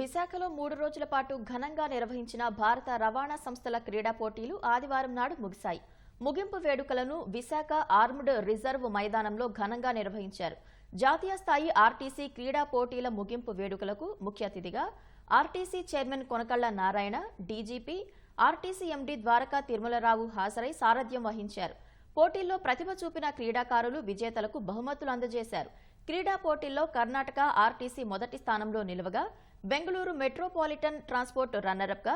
విశాఖలో మూడు రోజుల పాటు ఘనంగా నిర్వహించిన భారత రవాణా సంస్థల క్రీడా పోటీలు ఆదివారం నాడు ముగిశాయి. ముగింపు వేడుకలను విశాఖ ఆర్మ్డ్ రిజర్వ్ మైదానంలో ఘనంగా నిర్వహించారు. జాతీయ స్థాయి ఆర్టీసీ క్రీడా పోటీల ముగింపు వేడుకలకు ముఖ్య అతిథిగా RTC chairman Konakalla Narayana DGP RTC MD Dwaraka Tirumala Rao హాజరై సారథ్యం వహించారు. పోటీల్లో ప్రతిభ చూపిన క్రీడాకారులు విజేతలకు బహుమతులు అందజేశారు. క్రీడా పోటీల్లో కర్ణాటక ఆర్టీసీ మొదటి స్థానంలో నిలవగా బెంగళూరు మెట్రోపాలిటన్ ట్రాన్స్పోర్ట్ రన్నరప్గా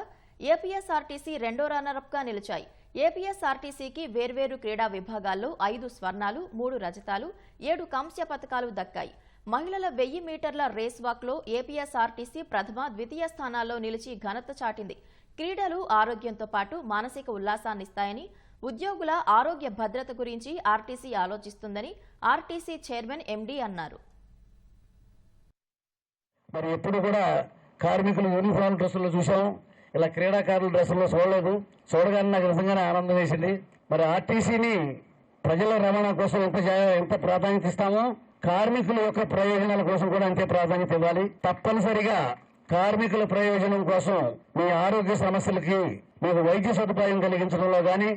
ఏపీఎస్ఆర్టీసీ రెండో రన్నరప్గా నిలిచాయి. ఏపీఎస్ఆర్టీసీకి వేర్వేరు క్రీడా విభాగాల్లో ఐదు స్వర్ణాలు మూడు రజతాలు ఏడు కాంస్య పథకాలు దక్కాయి. మహిళల వెయ్యి మీటర్ల రేస్ వాక్లో ఏపీఎస్ఆర్టీసీ ప్రథమ ద్వితీయ స్థానాల్లో నిలిచి ఘనత చాటింది. క్రీడలు ఆరోగ్యంతో పాటు మానసిక ఉల్లాసాన్నిస్తాయని ఉద్యోగుల ఆరోగ్య భద్రత గురించి ఆర్టీసీ ఆలోచిస్తుందని ఆర్టీసీ చైర్మన్ ఎండీ అన్నారు. మరి ఎప్పుడు కూడా కార్మికులు యూనిఫామ్ డ్రెస్సుల్లో చూసాం ఇలా క్రీడాకారుల డ్రెస్సుల్లో చూడలేదు. చూడగానే నాకు నిజంగానే ఆనందం వేసింది. మరి ఆర్టీసీని ప్రజల రవాణా కోసం ఎంత ఎంత ప్రాధాన్యత ఇస్తామో కార్మికుల యొక్క ప్రయోజనాల కోసం కూడా అంతే ప్రాధాన్యత ఇవ్వాలి. తప్పనిసరిగా కార్మికుల ప్రయోజనం కోసం మీ ఆరోగ్య సమస్యలకి మీకు వైద్య సదుపాయం కలిగించడంలో కానీ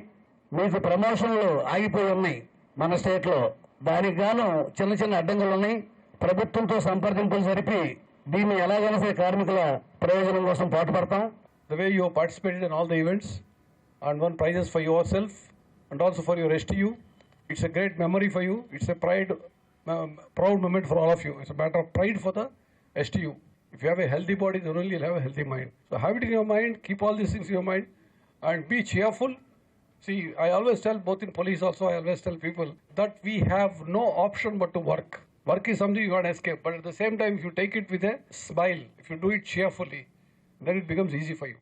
మీకు ప్రమోషన్లు ఆగిపోయి ఉన్నాయి మన స్టేట్లో దానికి గాను చిన్న చిన్న అడ్డంకులు ఉన్నాయి ప్రభుత్వంతో సంప్రదింపులు జరిపి దీన్ని ఎలాగైనా కార్మికుల ప్రయోజనం కోసం పాటుపడతాం the way you participated in all the events and won prizes for yourself and also for your ST U it's a great memory for you it's a pride proud moment for all of you it's matter of pride for the ST U If you have a healthy body, then only you'll have a healthy mind. So have it in your mind, keep all these things in your mind, and See, I always tell, both in police also, I always tell people that we have no option but to work. Work is something you can't escape, but at the same time, if you take it with a smile, if you do it cheerfully, then it becomes easy for you.